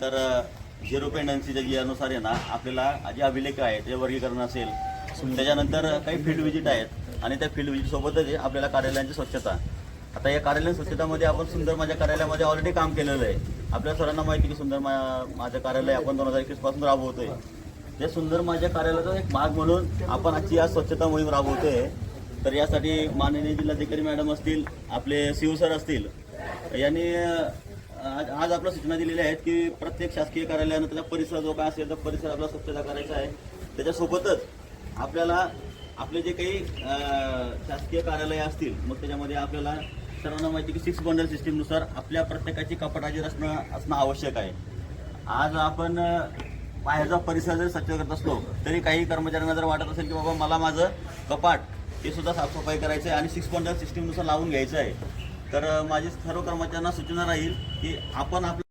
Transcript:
तर zero pendency जी अनुसार आहे ना आपल्याला जे अभिलेख आहे ते वर्गीकरण असेल त्याच्यानंतर काही फील्ड व्हिजिट आहेत आणि त्या फील्ड व्हिजिटसोबतच आहे आपल्याला कार्यालयांची स्वच्छता. आता या कार्यालयीन स्वच्छतामध्ये आपण सुंदर माझ्या कार्यालयामध्ये ऑलरेडी काम केलेलं आहे. आपल्या सर्वांना माहिती की सुंदर मा- माझं कार्यालय आपण दोन हजार एकवीसपासून राबवतोय. ते सुंदर माझ्या कार्यालयाचा एक भाग म्हणून आपण आजची आज स्वच्छता मोहीम राबवतोय. तर यासाठी माननीय जिल्हाधिकारी मॅडम असतील आपले शिव सर असतील यांनी आज आज आपल्या सूचना दिलेल्या आहेत की प्रत्येक शासकीय कार्यालयानं त्याचा परिसर जो काय असेल तर परिसर आपला स्वच्छता करायचा आहे. त्याच्यासोबतच आपल्याला आपले जे काही शासकीय कार्यालय असतील मग त्याच्यामध्ये आपल्याला सर्वांना माहिती की सिक्स बंडल सिस्टीमनुसार आपल्या प्रत्येकाची कपाटाची रचना असणं आवश्यक आहे. आज आपण बाहेरचा परिसर जरी स्वच्छ करत असलो तरी काही कर्मचाऱ्यांना जर वाटत असेल की बाबा मला माझं कपाट हे सुद्धा साफसफाई करायचं आहे आणि सिक्स बंडल सिस्टीमनुसार लावून घ्यायचं आहे तर माझी सर्व कर्मचाऱ्यांना सूचना राहील की आपण आपल्या